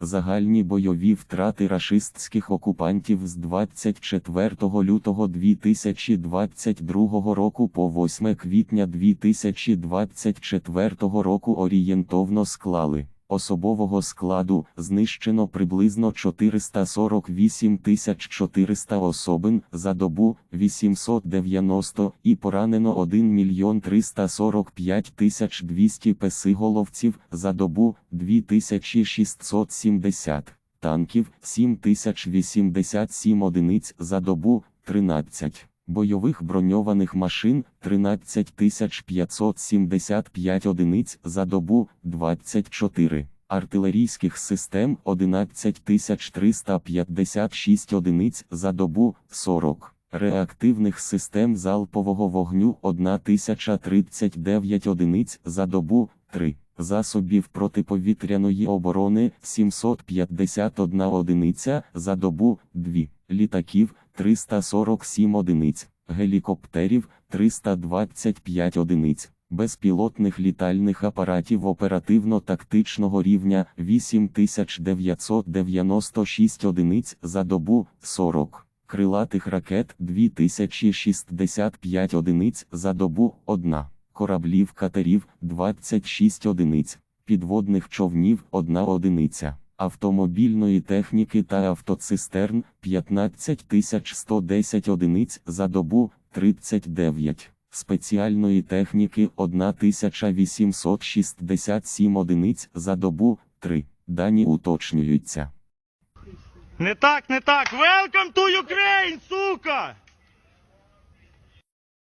Загальні бойові втрати рашистських окупантів з 24 лютого 2022 року по 8 квітня 2024 року орієнтовно склали. Особового складу знищено приблизно 448 400 особин за добу 890 і поранено 1 мільйон 345 200 песиголовців за добу 2670 танків 7087 одиниць за добу 13 бойових броньованих машин 13575 одиниць за добу 24 артилерійських систем 11356 одиниць за добу 40 реактивних систем залпового вогню 1039 одиниць за добу 3 засобів протиповітряної оборони 751 одиниця за добу 2 літаків 347 одиниць, гелікоптерів 325 одиниць, безпілотних літальних апаратів оперативно-тактичного рівня 8996 одиниць за добу 40. Крилатих ракет 2065 одиниць за добу 1, кораблів катерів 26 одиниць, підводних човнів 1 одиниця автомобільної техніки та автоцистерн 15110 одиниць за добу 39, спеціальної техніки 1867 одиниць за добу 3. Дані уточнюються. Не так, не так. Welcome to Ukraine, сука!